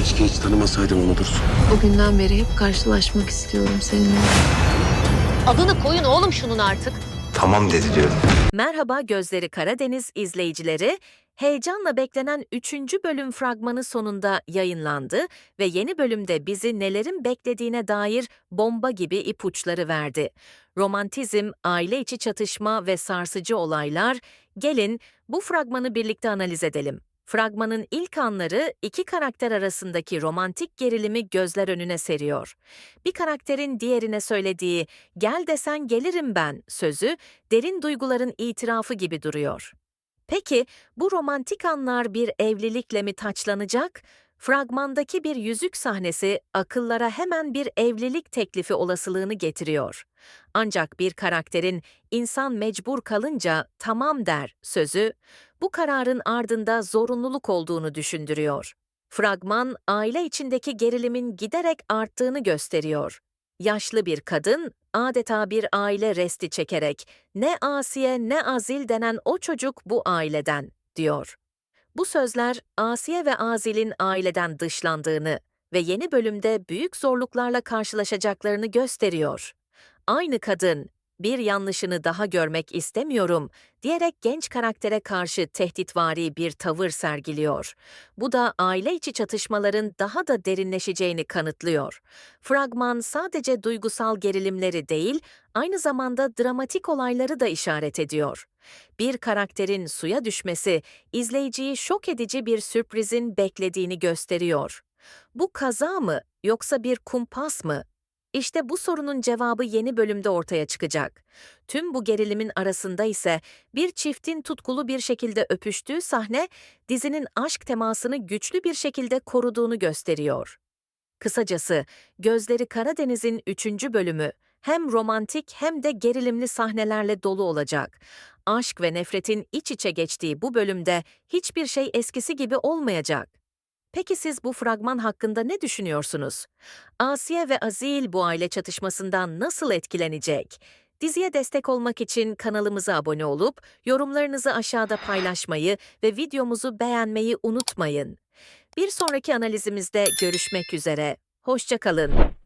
Keşke hiç tanımasaydım onu Dursun. Bugünden beri hep karşılaşmak istiyorum seninle. Adını koyun oğlum şunun artık. Tamam dedi diyorum. Merhaba Gözleri Karadeniz izleyicileri. Heyecanla beklenen 3. bölüm fragmanı sonunda yayınlandı ve yeni bölümde bizi nelerin beklediğine dair bomba gibi ipuçları verdi. Romantizm, aile içi çatışma ve sarsıcı olaylar. Gelin bu fragmanı birlikte analiz edelim. Fragmanın ilk anları iki karakter arasındaki romantik gerilimi gözler önüne seriyor. Bir karakterin diğerine söylediği "gel desen gelirim ben" sözü derin duyguların itirafı gibi duruyor. Peki bu romantik anlar bir evlilikle mi taçlanacak? Fragmandaki bir yüzük sahnesi akıllara hemen bir evlilik teklifi olasılığını getiriyor. Ancak bir karakterin insan mecbur kalınca tamam der sözü bu kararın ardında zorunluluk olduğunu düşündürüyor. Fragman aile içindeki gerilimin giderek arttığını gösteriyor. Yaşlı bir kadın adeta bir aile resti çekerek ne Asiye ne Azil denen o çocuk bu aileden diyor. Bu sözler Asiye ve Azil'in aileden dışlandığını ve yeni bölümde büyük zorluklarla karşılaşacaklarını gösteriyor. Aynı kadın bir yanlışını daha görmek istemiyorum diyerek genç karaktere karşı tehditvari bir tavır sergiliyor. Bu da aile içi çatışmaların daha da derinleşeceğini kanıtlıyor. Fragman sadece duygusal gerilimleri değil, aynı zamanda dramatik olayları da işaret ediyor. Bir karakterin suya düşmesi, izleyiciyi şok edici bir sürprizin beklediğini gösteriyor. Bu kaza mı yoksa bir kumpas mı? İşte bu sorunun cevabı yeni bölümde ortaya çıkacak. Tüm bu gerilimin arasında ise bir çiftin tutkulu bir şekilde öpüştüğü sahne dizinin aşk temasını güçlü bir şekilde koruduğunu gösteriyor. Kısacası Gözleri Karadeniz'in 3. bölümü hem romantik hem de gerilimli sahnelerle dolu olacak. Aşk ve nefretin iç içe geçtiği bu bölümde hiçbir şey eskisi gibi olmayacak. Peki siz bu fragman hakkında ne düşünüyorsunuz? Asiye ve Azil bu aile çatışmasından nasıl etkilenecek? Diziye destek olmak için kanalımıza abone olup yorumlarınızı aşağıda paylaşmayı ve videomuzu beğenmeyi unutmayın. Bir sonraki analizimizde görüşmek üzere. Hoşçakalın.